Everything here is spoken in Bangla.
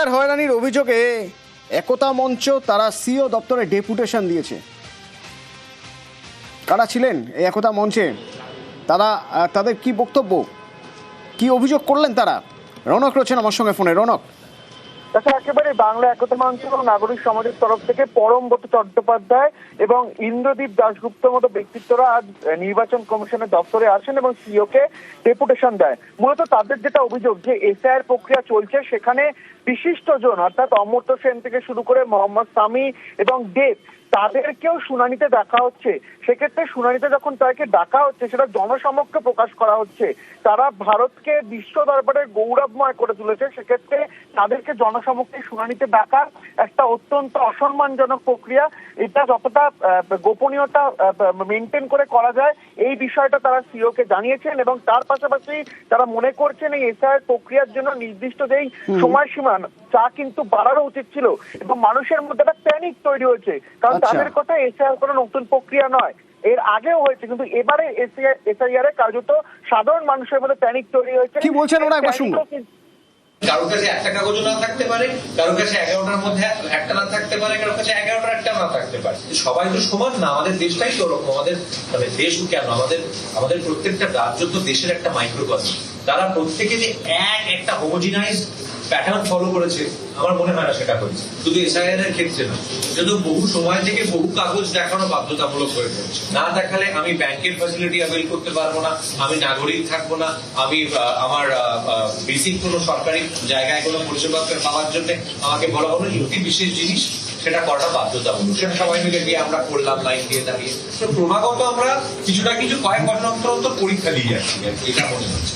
এসআইআর হয়রানির অভিযোগে একতা মঞ্চ তারা সিও দপ্তরে ডেপুটেশন দিয়েছে। কারা ছিলেন এই একতা মঞ্চে? তারা তাদের কি বক্তব্য? কি অভিযোগ করলেন তারা? রনক রয়েছেন আমার সঙ্গে ফোনে। রনক। তাছাড়া একেবারে বাংলা একতা মঞ্চ এবং নাগরিক সমাজের তরফ থেকে পরমব্রত চট্টোপাধ্যায় এবং ইন্দ্রদীপ দাশগুপ্তর মতো ব্যক্তিত্বরা আজ নির্বাচন কমিশনের দপ্তরে আসেন এবং সিও কে ডেপুটেশন দেয় মূলত তাদের যেটা অভিযোগ যে এসআইআর প্রক্রিয়া চলছে, সেখানে বিশিষ্টজন, অর্থাৎ অমর্ত্য সেন থেকে শুরু করে মোহাম্মদ সামি এবং দেব তাদেরকেও শুনানিতে ডাকা হচ্ছে। সেক্ষেত্রে শুনানিতে যখন তাদেরকে ডাকা হচ্ছে সেটা জনসমক্ষে প্রকাশ করা হচ্ছে। তারা ভারতকে বিশ্ব দরবারে গৌরবময় করে তুলেছে। সেক্ষেত্রে তাদেরকে জনসমক্ষে শুনানিতে ডাকা একটা অত্যন্ত অসম্মানজনক প্রক্রিয়া। এটা যতটা গোপনীয়তা মেনটেন করে করা যায় এই বিষয়টা তারা সিও কে জানিয়েছেন এবং তার পাশাপাশি তারা মনে করছেন এই এসআইআর প্রক্রিয়ার জন্য নির্দিষ্ট যেই সময়সীমা তা কিন্তু বাড়ানো উচিত ছিল এবং মানুষের মধ্যে একটা প্যানিক তৈরি হয়েছে। কারণ। তাদের কথা এসআইআর কোনো নতুন প্রক্রিয়া নয়। এর আগেও হয়েছে কিন্তু এবারে এসআইআর এ কার্যত সাধারণ মানুষের মধ্যে প্যানিক তৈরি হয়েছে। কি বলছেন ওরা? একবার কিন্তু- কারোর কাছে একটা কাগজও না থাকতে পারে কারোর কাছে এগারোটার মধ্যে একটা না থাকতে পারে কারোর কাছে এগারোটার একটা না থাকতে পারে। সবাই তো সমান না আমাদের দেশটাই তো ওরকম আমাদের মানে দেশ কেন? আমাদের আমাদের প্রত্যেকটা রাজ্য তো দেশের একটা মাইক্রোকজন তারা প্রত্যেকে যে এক একটা হোমোজিনাইজ প্যাটার্ন ফলো করেছে, আমার মনে হয় না সেটা করেছে শুধু এসআইআর এর ক্ষেত্রে না কিন্তু বহু সময় থেকে বহু কাগজ দেখানো বাধ্যতামূলক হয়ে পড়ছে। না দেখালে আমি ব্যাংকের ফ্যাসিলিটি অ্যাভেল করতে পারব না, আমি নাগরিক থাকব না, আমি আমার বেসিক কোনো সরকারি জায়গায় কোনো পরিষেবা পাওয়ার জন্য আমাকে বলা হলো একটি বিশেষ জিনিস, সেটা করাটা বাধ্যতামূলক। সেটা সবাই মিলে গিয়ে আমরা করলাম, লাইন দিয়ে দাঁড়িয়ে। তো ক্রমাগত আমরা কিছুটা কিছু কয়েক বছর অন্তর অন্তর পরীক্ষা দিয়ে যাচ্ছি এটা মনে হচ্ছে।